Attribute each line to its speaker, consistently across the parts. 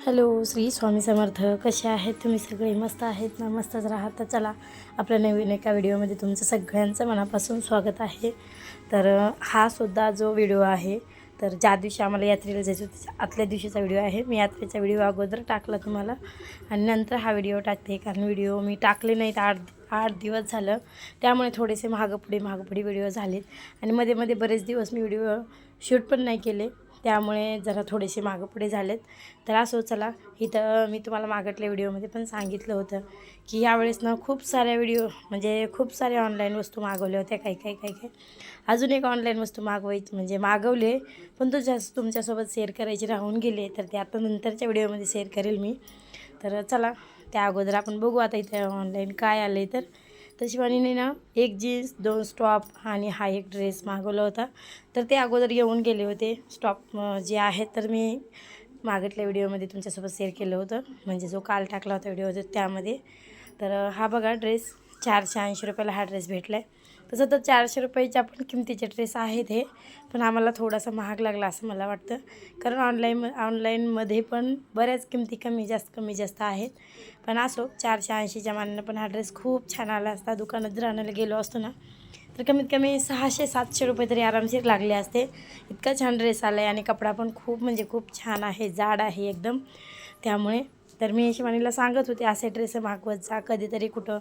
Speaker 1: Hello Shri Swami Samarth. कसे आहेत तुम्ही सगळे? मस्त आहेत ना? मस्तच राहत. तर चला आपल्या नवीन एका व्हिडिओमध्ये तुमचं सगळ्यांचं मनापासून स्वागत आहे. तर हा सुद्धा जो व्हिडिओ आहे तर ज्या दिवशी आम्हाला यात्रेला जायचं होतं आतल्या दिवशीचा व्हिडिओ आहे. मी यात्रेचा व्हिडिओ अगोदर टाकला तुम्हाला आणि नंतर हा व्हिडिओ टाकते कारण व्हिडिओ मी टाकले नाहीत. आठ आठ दिवस झालं. त्यामुळे थोडेसे महागपुढे महागपुढे व्हिडिओ झालेत. आणि मध्ये मध्ये बरेच दिवस मी व्हिडिओ शूट पण नाही केले. त्यामुळे जरा थोडेसे मागं पुढे झालेत. तर असो चला इथं मी तुम्हाला मागटल्या व्हिडिओमध्ये पण सांगितलं होतं की यावेळेस ना खूप साऱ्या व्हिडिओ म्हणजे खूप साऱ्या ऑनलाईन वस्तू मागवल्या होत्या काही काही काही काही. अजून एक ऑनलाईन वस्तू मागवायची म्हणजे मागवले पण तुझ्या तुमच्यासोबत शेअर करायची राहून गेले तर ते आता नंतरच्या व्हिडिओमध्ये शेअर करेल मी. तर चला त्या अगोदर आपण बघू आता इथे ऑनलाईन काय आलं आहे तर. तशीवाणीने ना एक जीन्स दोन स्टॉप आणि हा एक ड्रेस मागवला होता. तर ते अगोदर येऊन गेले होते. स्टॉप जे आहेत तर मी मागितल्या व्हिडिओमध्ये तुमच्यासोबत शेअर केलं होतं. म्हणजे जो काल टाकला होता व्हिडिओ त्यामध्ये. तर हा बघा ड्रेस चारशे ऐंशी रुपयाला हा ड्रेस भेटला आहे तसं तर चारशे रुपयाच्या पण किमतीचे ड्रेस आहेत हे पण आम्हाला थोडासा महाग लागला असं मला वाटतं. कारण ऑनलाईन ऑनलाईनमध्ये पण बऱ्याच किमती कमी जास्त कमी जास्त आहेत. पण असो चारशे ऐंशीच्या मानानं पण हा ड्रेस खूप छान आला असता. दुकानात जर आणायला गेलो असतो ना तर कमीत कमी सहाशे सातशे रुपये तरी आरामशीर लागले असते. इतका छान ड्रेस आला आहे आणि कपडा पण खूप म्हणजे खूप छान आहे जाड आहे एकदम. त्यामुळे तर मी शिवानीला सांगत होते असे ड्रेस मागवत जा कधीतरी कुठं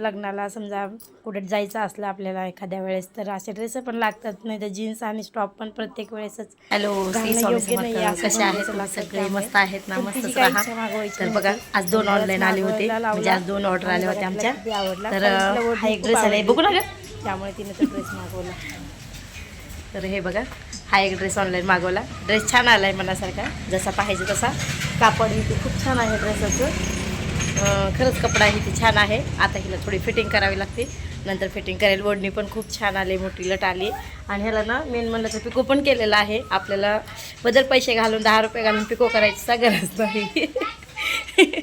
Speaker 1: लग्नाला समजा कुठं जायचं असलं आपल्याला एखाद्या वेळेस तर असे ड्रेस पण लागतात नाही तर जीन्स आणि स्टॉप पण प्रत्येक वेळेसच
Speaker 2: हॅलो
Speaker 1: योग्य नाही. असं.
Speaker 2: मस्त आहेत ना
Speaker 1: इच्छा मागवायची.
Speaker 2: बघा आज दोन ऑनलाईन आले होते म्हणजे आज दोन ऑर्डर आल्या होत्या आमच्या. तर हा एक ड्रेस
Speaker 1: आवडली.
Speaker 2: बघू ना
Speaker 1: त्यामुळे तिने तो ड्रेस मागवला
Speaker 2: तर हे बघा हा एक ड्रेस ऑनलाईन मागवला ड्रेस छान आलाय मनासारखा जसा पाहिजे तसा कापड इथे खूप छान आहे ड्रेसाचं खरंच कपडा इथे छान आहे. आता हिला थोडी फिटिंग करावी लागते. नंतर फिटिंग करेल. ओढणी पण खूप छान आली मोठी लट आली. आणि ह्याला ना मेन म्हणलं तर पिको पण केलेला आहे. आपल्याला बदल पैसे घालून दहा रुपये घालून पिको करायची गरज नाही.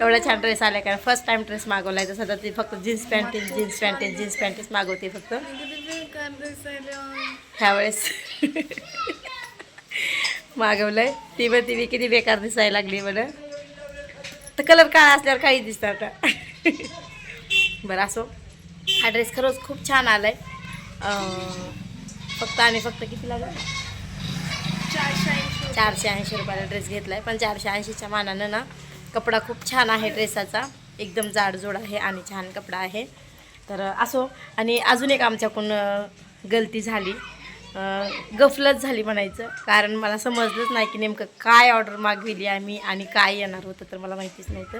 Speaker 2: एवढा छान ड्रेस आला कारण फर्स्ट टाइम ड्रेस मागवला आहे तसं तर ती फक्त jeans pant jeans pant jeans पॅन्टच मागवते फक्त. ह्यावेळेस. मागवलंय. ती पण ती किती बेकार दिसायला लागली मला तर कलर काळा असल्यावर काही दिसतं आता. बरं असो. हा ड्रेस खरंच खूप छान आलाय. फक्त आणि फक्त किती लागेल? चारशे ऐंशी रुपयाला ड्रेस घेतलाय. पण चारशे ऐंशीच्या मानानं ना कपडा खूप छान आहे ड्रेसाचा एकदम जाडजोड आहे आणि छान कपडा आहे. तर असो. आणि अजून एक आमच्याकडून गलती झाली. गफलत झाली म्हणायचं. कारण मला समजलंच नाही की नेमकं काय ऑर्डर मागविली आम्ही आणि काय येणार होतं तर मला माहितीच नव्हतं.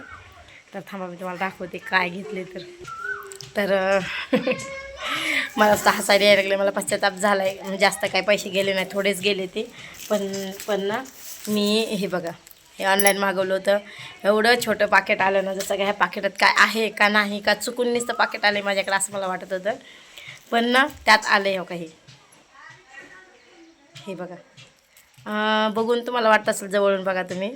Speaker 2: तर थांबा मी तुम्हाला दाखवते काय घेतले तर. तर मला असं हसायला यायला लागले. मला पश्चाताप झाला आहे जास्त काय पैसे गेले नाही. थोडेच गेले ते. पण पण ना मी हे बघा हे ऑनलाईन मागवलं होतं. एवढं छोटं पाकिट आलं ना जसं काय ह्या पाकिटात काय आहे का नाही का चुकून नुसतं पाकिट आलं आहे माझ्याकडे असं मला वाटत होतं. पण ना त्यात आलं आहे हो काही. हे बघा. बघून तुम्हाला वाटत असेल जवळून बघा तुम्ही.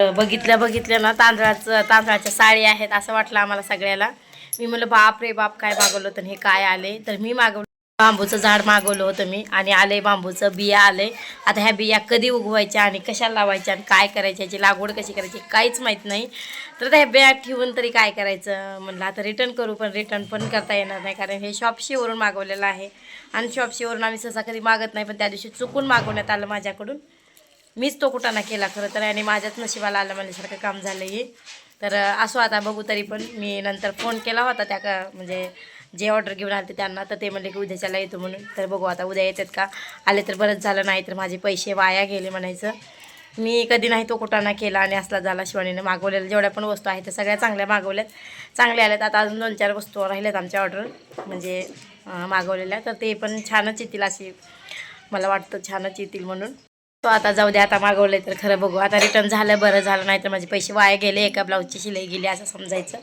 Speaker 2: बघितल्या बघितल्या ना तांदळाचं तांदळाच्या साडी आहेत असं वाटलं आम्हाला सगळ्याला. मी म्हणलं बाप रे बाप काय मागवलं तर हे काय आले? तर मी मागवलं बांबूचं झाड मागवलं होतं मी आणि आले बांबूचं बिया आले आता ह्या बिया कधी उगवायच्या आणि कशा लावायच्या आणि काय करायच्या याची लागवड कशी करायची काहीच माहीत नाही. तर त्या ह्या बिया ठेवून तरी काय करायचं? म्हणलं आता रिटर्न करू पण रिटर्न पण करता येणार नाही कारण हे शॉपशीवरून मागवलेलं आहे. आणि शॉपशीवरून आम्ही सहसा कधी मागत नाही पण त्या दिवशी चुकून मागवण्यात आलं माझ्याकडून. मीच तो कुटाणा केला खरं तर आणि माझ्याच नशिबाला आलं म्हणल्यासारखं काम झालं हे. तर असो आता बघू तरी पण मी नंतर फोन केला होता त्या का म्हणजे जे ऑर्डर घेऊन आले त्यांना तर ते म्हणले की उद्याच्याला येतो म्हणून. तर बघू आता उद्या येतात का? आले तर बरंच झालं नाही तर माझे पैसे वाया गेले म्हणायचं. मी कधी नाही तो कुटाणा केला आणि असला झाला शिवानीने. मागवलेल्या जेवढ्या पण वस्तू आहेत त्या सगळ्या चांगल्या मागवल्यात. चांगल्या आल्यात. आता अजून दोन चार वस्तू राहिल्यात आमच्या ऑर्डर म्हणजे मागवलेल्या. तर ते पण छानच येतील अशी मला वाटतं छानच येतील म्हणून. तो आता जाऊ दे आता मागवले तर खरं बघू. आता रिटर्न झालं बरं झालं. नाही तर माझे पैसे वाया गेले. एका ब्लाऊजची शिलाई गेली असं समजायचं.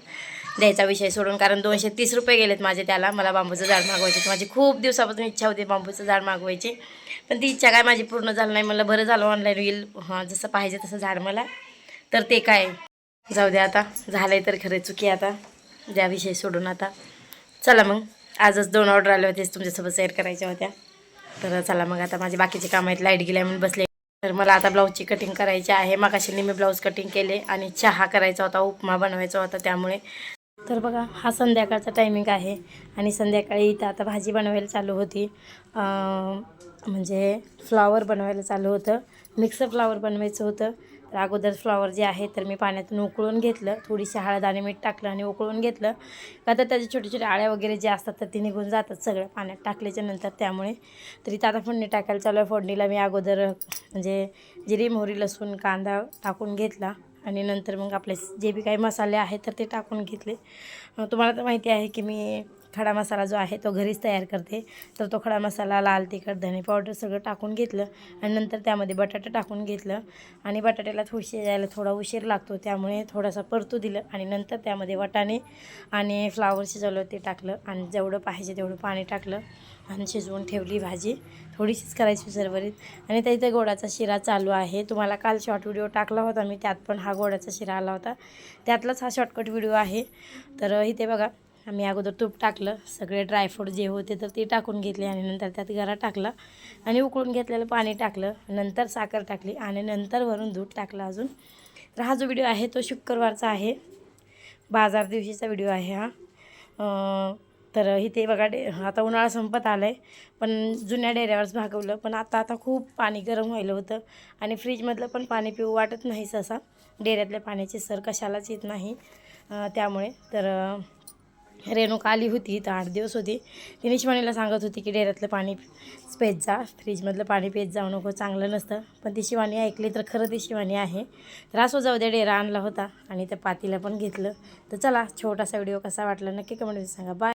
Speaker 2: द्यायचा विषय सोडून कारण दोनशे तीस रुपये गेलेत माझे त्याला. मला बांबूचं झाड मागवायचे माझी खूप दिवसापासून इच्छा होती बांबूचं झाड मागवायची. पण ती इच्छा काय माझी पूर्ण झालं नाही. मला बरं झालं ऑनलाईन येईल हां जसं पाहिजे तसं झाड मला. तर ते काय? जाऊ द्या आता. झालंय तर खरं चुकी आता. द्या विषय सोडून आता. चला मग. आजच दोन ऑर्डर आले होते तुमच्यासोबत शेअर करायच्या होत्या. तर चला मग आता माझे बाकीचे कामं आहेत. लाइट गेल्या म्हणून बसले. तर मला आता ब्लाऊजची कटिंग करायची आहे. मगाशी मी ब्लाऊज कटिंग केले आणि चहा करायचा होता उपमा बनवायचा होता त्यामुळे. तर बघा हा संध्याकाळचा टायमिंग आहे. आणि संध्याकाळी इथं आता भाजी बनवायला चालू होती. म्हणजे फ्लावर बनवायला चालू होतं. मिक्सर फ्लावर बनवायचं होतं. तर अगोदर फ्लावर जे आहे तर मी पाण्यातून उकळून घेतलं. थोडीशी हळद आणि मीठ टाकलं आणि उकळून घेतलं. का तर त्याचे छोटे छोटे आळ्या वगैरे जे असतात तर ते निघून जातात सगळं पाण्यात टाकल्याच्या नंतर त्यामुळे. तर इथं आता फोडणी टाकायला चालू आहे. फोडणीला मी अगोदर म्हणजे जिरी मोहरी लसूण कांदा टाकून घेतला. आणि नंतर मग आपले जे बी काही मसाले आहेत तर ते टाकून घेतले. तुम्हाला तर माहिती आहे की मी खडा मसाला जो आहे तो घरीच तयार करते. तर तो खडा मसाला लाल तिखट धने पावडर सगळं टाकून घेतलं आणि नंतर त्यामध्ये बटाटा टाकून घेतलं. आणि बटाट्याला थोडीशी यायला थोडा उशीर लागतो त्यामुळे थोडासा परतू दिलं आणि नंतर त्यामध्ये वाटाणे आणि फ्लावर शिजवलं ते टाकलं आणि जेवढं पाहिजे तेवढं पाणी टाकलं आणि शिजवून ठेवली भाजी. थोडीशीच करायची सरभरीत आणि त्या इथे गोडाचा शिरा चालू आहे. तुम्हाला काल शॉर्ट व्हिडिओ टाकला होता मी त्यात पण हा गोडाचा शिरा आला होता. त्यातलाच हा शॉर्टकट व्हिडिओ आहे. तर इथे बघा आम्ही अगोदर तूप टाकलं सगळे ड्रायफ्रूट जे होते तर ते टाकून घेतले आणि नंतर त्यात गरा टाकला आणि उकळून घेतलेलं पाणी टाकलं नंतर साखर टाकली आणि नंतर वरून दूध टाकलं अजून. तर हा जो व्हिडिओ आहे तो शुक्रवारचा आहे. बाजार दिवशीचा व्हिडिओ आहे हा. तर इथे बघा डे आता उन्हाळा संपत आला आहे पण जुन्या डेऱ्यावरच भागवलं पण आता आता खूप पाणी गरम व्हायलं होतं आणि फ्रीजमधलं पण पाणी पिऊ वाटत नाही सहसा. डेऱ्यातल्या पाण्याची सर कशालाच येत नाही त्यामुळे. तर रेणुका आली होती इथं आठ दिवस होती. तिने शिवानीला सांगत होती की डेऱ्यातलं पाणी पेत जा फ्रीजमधलं पाणी पेत जाऊ नको चांगलं नसतं. पण ती शिवानी ऐकली तर खरं ती शिवानी आहे. तर हो जाऊ द्या डेरा आणला होता आणि त्या पातीला पण घेतलं. तर चला छोटासा व्हिडिओ कसा वाटला नक्की कमेंटमध्ये सांगा. बाय